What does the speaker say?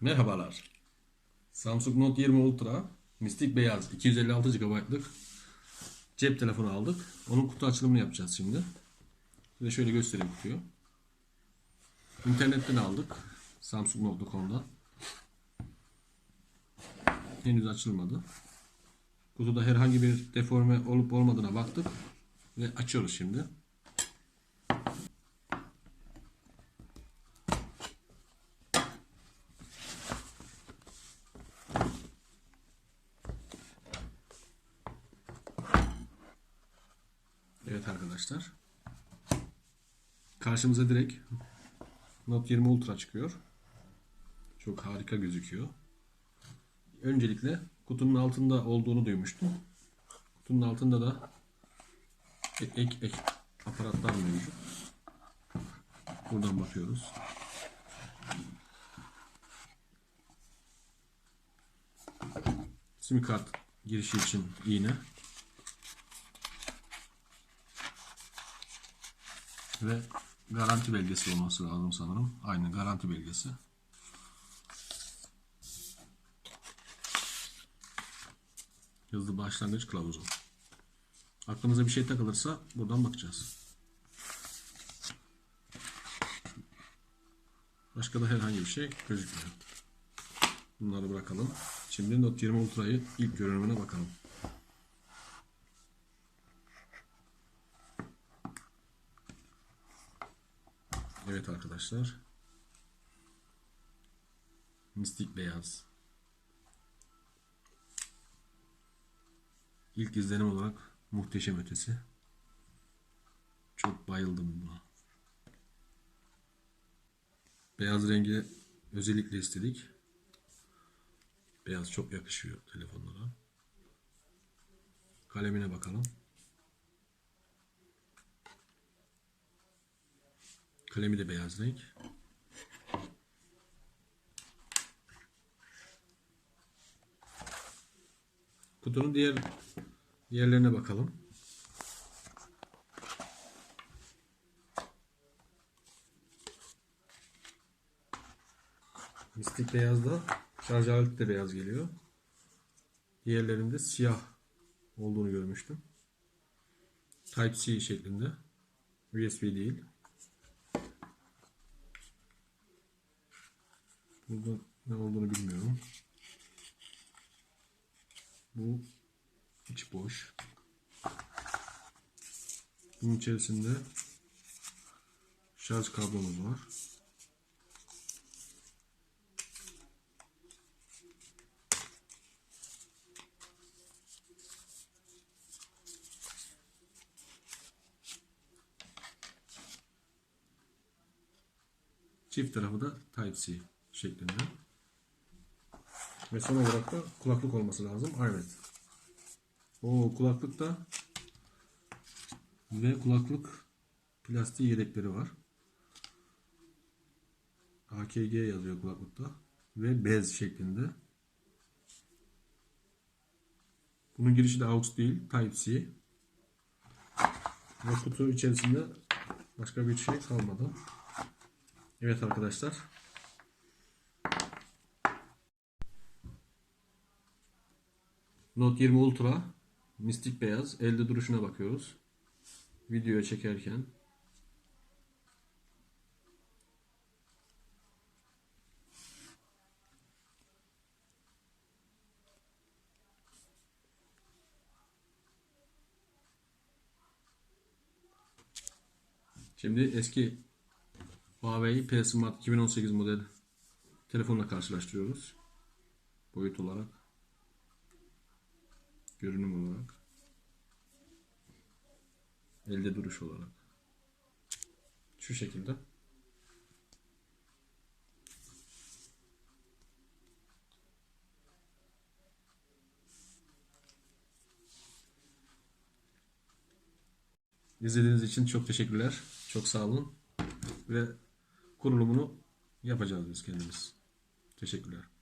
Merhabalar. Samsung Note 20 Ultra mistik beyaz 256 GB'lık cep telefonu aldık. Onun kutu açılımını yapacağız şimdi. Size şöyle göstereyim kutuyu. İnternetten aldık. Samsung.com'dan. Henüz açılmadı. Kutuda herhangi bir deforme olup olmadığına baktık ve açıyoruz şimdi. Evet arkadaşlar. Karşımıza direkt Note 20 Ultra çıkıyor. Çok harika gözüküyor. Öncelikle kutunun altında olduğunu duymuştum. Kutunun altında da e- ek ek aparatlar mevcut. Buradan bakıyoruz. Sim kart girişi için iğne. Ve garanti belgesi olması lazım sanırım. Aynı garanti belgesi. Hızlı başlangıç kılavuzu. Aklınıza bir şey takılırsa buradan bakacağız. Başka da herhangi bir şey gözükmüyor. Bunları bırakalım. Şimdi Note 20 Ultra'yı ilk görünümüne bakalım. Evet arkadaşlar. Mistik beyaz. İlk izlenim olarak muhteşem ötesi. Çok bayıldım buna. Beyaz rengi özellikle istedik. Beyaz çok yakışıyor telefonlara. Kalemine bakalım. Kalemi de beyaz renk. Kutunun diğer diğerlerine bakalım. Mistik beyazda şarj aleti de beyaz geliyor. Diğerlerinde siyah olduğunu görmüştüm. Type-C şeklinde. USB değil. Burada ne olduğunu bilmiyorum. Bu içi boş. Bunun içerisinde şarj kablomuz var. Çift tarafı da Type-C şeklinde. Ve son olarak da kulaklık olması lazım. Evet. O kulaklık da ve kulaklık plastiği yedekleri var. AKG yazıyor kulaklıkta ve bez şeklinde. Bunun girişi de AUX değil, Type-C. Ve kutu içerisinde başka bir şey kalmadı. Evet arkadaşlar. Note 20 Ultra mistik beyaz elde duruşuna bakıyoruz. Videoya çekerken Şimdi eski Huawei P Smart 2018 model telefonla karşılaştırıyoruz. Boyut olarak görünüm olarak elde duruş olarak şu şekilde İzlediğiniz için çok teşekkürler. Çok sağ olun. Ve kurulumunu yapacağız biz kendimiz. Teşekkürler.